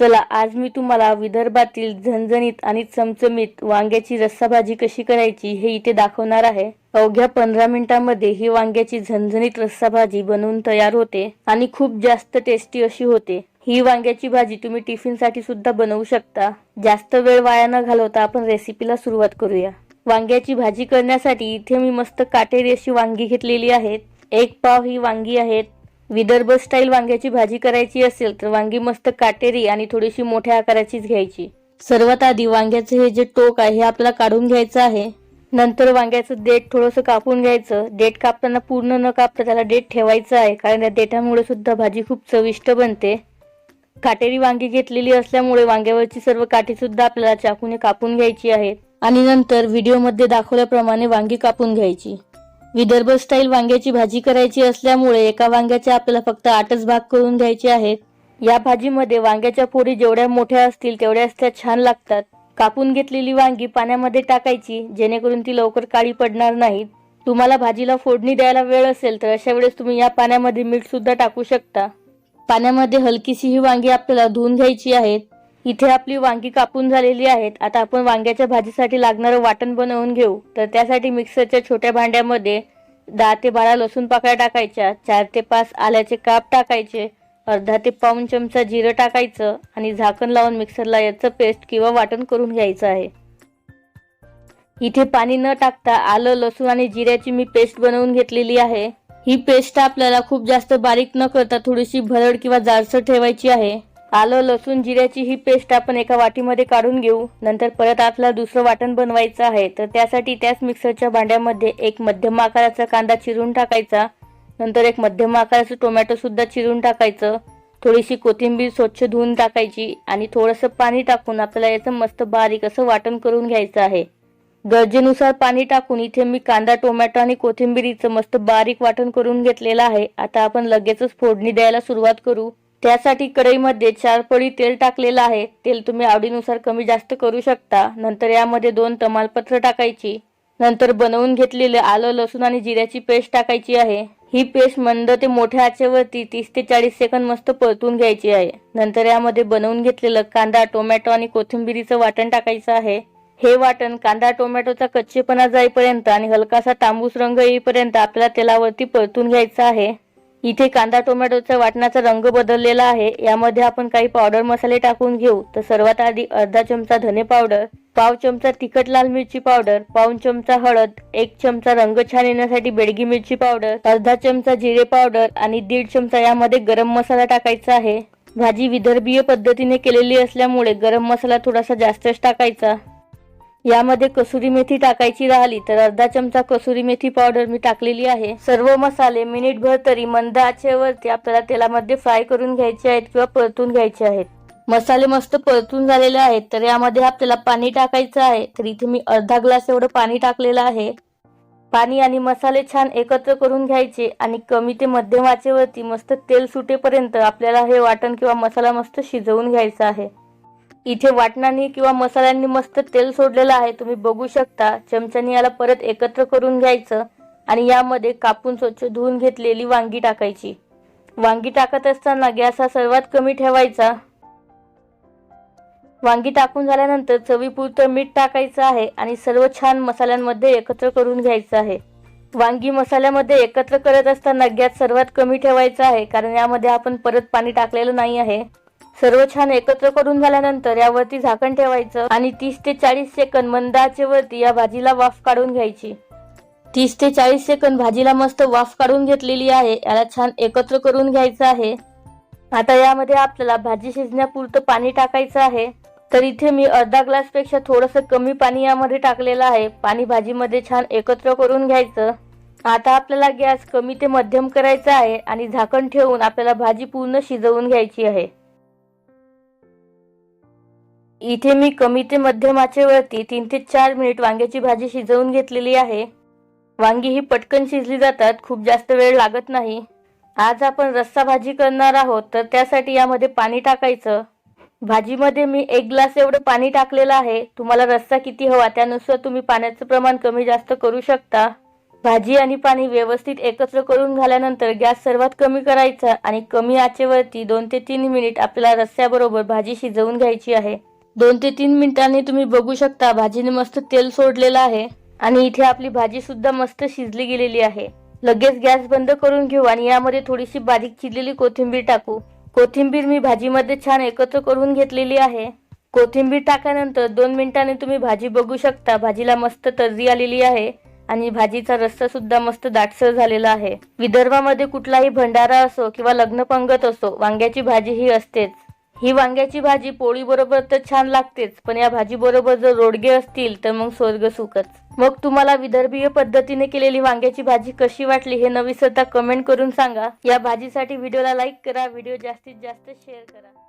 चला आज मी तुम्हाला विदर्भातील झणझणीत आणि चमचमीत वांग्याची रस्सा भाजी कशी करायची हे इथे दाखवणार आहे. अवघ्या पंधरा मिनिटांमध्ये ही वांग्याची झणझणीत रस्सा भाजी बनवून तयार होते आणि खूप जास्त टेस्टी अशी होते. ही वांग्याची भाजी तुम्ही टिफिनसाठी सुद्धा बनवू शकता. जास्त वेळ वाया न घालवता आपण रेसिपीला सुरुवात करूया. वांग्याची भाजी करण्यासाठी इथे मी मस्त काटेरी अशी वांगी घेतलेली आहेत. एक पाव ही वांगी आहेत. विदर्भ स्टाईल वांग्याची भाजी करायची असेल तर वांगी मस्त काटेरी आणि थोडीशी मोठ्या आकाराचीच घ्यायची. सर्वात आधी वांग्याचं हे जे टोक आहे हे आपल्याला काढून घ्यायचं आहे. नंतर वांग्याचं देठ थोडंसं कापून घ्यायचं. देठ कापताना पूर्ण न कापता त्याला देठ ठेवायचं आहे कारण या देठामुळे सुद्धा भाजी खूप चविष्ट बनते. काटेरी वांगी घेतलेली असल्यामुळे वांग्यावरची सर्व काठी सुद्धा आपल्याला चाकूने कापून घ्यायची आहेत आणि नंतर व्हिडिओमध्ये दाखवल्याप्रमाणे वांगी कापून घ्यायची. विदर्भ स्टाईल वांग्याची भाजी करायची असल्यामुळे एका वांग्याचे आपल्याला फक्त आठच भाग करून घ्यायचे आहेत. या भाजीमध्ये वांग्याच्या फोडी जेवढ्या मोठ्या असतील तेवढ्याच त्या छान लागतात. कापून घेतलेली वांगी पाण्यामध्ये टाकायची जेणेकरून ती लवकर काळी पडणार नाहीत. तुम्हाला भाजीला फोडणी द्यायला वेळ असेल तर अशा वेळेस तुम्ही या पाण्यामध्ये मीठ सुद्धा टाकू शकता. पाण्यामध्ये हलकीशी ही वांगी आपल्याला धुवून घ्यायची आहेत इथे आपली वांगी कापून झालेली आहेत. आता आपण वांग्याच्या भाजीसाठी लागणारं वाटण बनवून घेऊ. तर त्यासाठी मिक्सरच्या छोट्या भांड्यामध्ये दहा ते बारा लसूण पाकळ्या टाकायच्या. चार ते पाच आल्याचे काप टाकायचे. अर्धा ते पाऊन चमचा जिरं टाकायचं आणि झाकण लावून मिक्सरला याचं पेस्ट किंवा वाटण करून घ्यायचं आहे. इथे पाणी न टाकता आलं लसूण आणि जिऱ्याची मी पेस्ट बनवून घेतलेली आहे. ही पेस्ट आपल्याला खूप जास्त बारीक न करता थोडीशी भरड किंवा जाडसर ठेवायची आहे. आलं लसूण जिऱ्याची ही पेस्ट आपण एका वाटीमध्ये काढून घेऊ. नंतर परत आपल्याला दुसरं वाटण बनवायचं आहे. तर त्यासाठी त्याच मिक्सरच्या भांड्यामध्ये एक मध्यम आकाराचा कांदा चिरून टाकायचा. नंतर एक मध्यम आकाराचं टोमॅटो सुद्धा चिरून टाकायचं. थोडीशी कोथिंबीर स्वच्छ धुवून टाकायची आणि थोडंसं पाणी टाकून आपल्याला याचं मस्त बारीक असं वाटण करून घ्यायचं आहे. गरजेनुसार पाणी टाकून इथे मी कांदा टोमॅटो आणि कोथिंबिरीचं मस्त बारीक वाटण करून घेतलेलं आहे. आता आपण लगेचच फोडणी द्यायला सुरुवात करू. त्यासाठी कढईमध्ये चार पळी तेल टाकलेलं आहे. तेल तुम्ही आवडीनुसार कमी जास्त करू शकता. नंतर यामध्ये दोन तमालपत्र टाकायची. नंतर बनवून घेतलेले आलं लसूण आणि जिऱ्याची पेस्ट टाकायची आहे. ही पेस्ट मंद ते मोठ्या आचेवरती तीस ते चाळीस सेकंद मस्त परतून घ्यायची आहे. नंतर यामध्ये बनवून घेतलेलं कांदा टोमॅटो आणि कोथिंबिरीचं वाटण टाकायचं आहे. हे वाटण कांदा टोमॅटोचा कच्चेपणा जाईपर्यंत आणि हलकासा तांबूस रंग येईपर्यंत आपल्याला तेलावरती परतून घ्यायचं आहे. इथे कांदा टोमॅटोचा वाटणाचा रंग बदललेला आहे. यामध्ये आपण काही पावडर मसाले टाकून घेऊ. तर सर्वात आधी अर्धा चमचा धने पावडर पाव चमचा तिखट लाल मिरची पावडर पाऊन चमचा हळद एक चमचा रंग छान येण्यासाठी बेडगी मिरची पावडर अर्धा चमचा जिरे पावडर आणि दीड चमचा यामध्ये गरम मसाला टाकायचा आहे. भाजी विदर्भीय पद्धतीने केलेली असल्यामुळे गरम मसाला थोडासा जास्तच टाकायचा. यामध्ये कसुरी मेथी टाकायची राहिली तर अर्धा चमचा कसुरी मेथी पावडर मी टाकलेली आहे. सर्व मसाले मिनिटभर तरी मंद आचेवरती आपल्याला तेलामध्ये फ्राय करून घ्यायचे आहेत किंवा परतून घ्यायचे आहेत. मसाले मस्त परतून झालेले आहेत तर यामध्ये आपल्याला पाणी टाकायचं आहे. तर इथे मी अर्धा ग्लास एवढं पाणी टाकलेलं आहे. पाणी आणि मसाले छान एकत्र करून घ्यायचे आणि कमी ते मध्यम आचेवरती मस्त तेल सुटेपर्यंत आपल्याला हे वाटण किंवा मसाला मस्त शिजवून घ्यायचा आहे. इथे वाटणाने किंवा मसाल्यांनी मस्त तेल सोडलेलं आहे. तुम्ही बघू शकता. चमच्याने याला परत एकत्र करून घ्यायचं आणि यामध्ये कापून स्वच्छ धुवून घेतलेली वांगी टाकायची. वांगी टाकत असताना गॅस हा सर्वात कमी ठेवायचा. वांगी टाकून झाल्यानंतर चवीपुरतं मीठ टाकायचं आहे आणि सर्व छान मसाल्यांमध्ये एकत्र करून घ्यायचं आहे. वांगी मसाल्यामध्ये एकत्र करत असताना गॅस सर्वात कमी ठेवायचा आहे कारण यामध्ये आपण परत पाणी टाकलेलं नाही आहे. सर्व छान एकत्र करून झाल्यानंतर यावरती झाकण ठेवायचं आणि तीस ते चाळीस सेकंद मंद आचेवरती या भाजीला वाफ काढून घ्यायची. तीस ते चाळीस सेकंद भाजीला मस्त वाफ काढून घेतलेली आहे. याला छान एकत्र करून घ्यायचं आहे. आता यामध्ये आपल्याला भाजी शिजण्यापुरतं पाणी टाकायचं आहे. तर इथे मी अर्धा ग्लासपेक्षा थोडंसं कमी पाणी यामध्ये टाकलेलं आहे. पाणी भाजीमध्ये छान एकत्र करून घ्यायचं. आता आपल्याला गॅस कमी ते मध्यम करायचा आहे आणि झाकण ठेवून आपल्याला भाजी पूर्ण शिजवून घ्यायची आहे. इथे मी कमी ते मध्यम आचेवरती तीन ते चार मिनिट वांग्याची भाजी शिजवून घेतलेली आहे. वांगी ही पटकन शिजली जातात खूप जास्त वेळ लागत नाही. आज आपण रस्सा भाजी करणार आहोत तर त्यासाठी यामध्ये पाणी टाकायचं. भाजीमध्ये मी एक ग्लास एवढं पाणी टाकलेलं आहे. तुम्हाला रस्सा किती हवा त्यानुसार तुम्ही पाण्याचं प्रमाण कमी जास्त करू शकता. भाजी आणि पाणी व्यवस्थित एकत्र करून झाल्यानंतर गॅस सर्वात कमी करायचा आणि कमी आचेवरती दोन ते तीन मिनिट आपल्याला रस्स्याबरोबर भाजी शिजवून घ्यायची आहे. दोन ते तीन मिनिटांनी तुम्ही बघू शकता भाजीने मस्त तेल सोडलेलं आहे. आणि इथे आपली भाजी सुद्धा मस्त शिजली गेलेली आहे. लगेच गॅस बंद करून घेऊ आणि यामध्ये थोडीशी बारीक चिरलेली कोथिंबीर टाकू. कोथिंबीर मी भाजीमध्ये छान एकत्र करून घेतलेली आहे. कोथिंबीर टाकल्यानंतर दोन मिनिटांनी तुम्ही भाजी बघू शकता. भाजीला मस्त तर्री आलेली आहे आणि भाजीचा रस्सा सुद्धा मस्त दाटसर झालेला आहे. विदर्भामध्ये कुठलाही भंडारा असो किंवा लग्न पंगत असो वांग्याची भाजी ही असतेच. ही वांग्याची भाजी पोळी बरोबर तर छान लागतेच पण या भाजी बरोबर जर रोडगे असतील तर मग स्वर्ग सुखच. मग तुम्हाला विदर्भीय पद्धतीने केलेली वांग्याची भाजी कशी वाटली हे नविसरता कमेंट करून सांगा. या भाजीसाठी व्हिडिओला लाईक करा व्हिडिओ जास्तीत जास्त शेअर करा.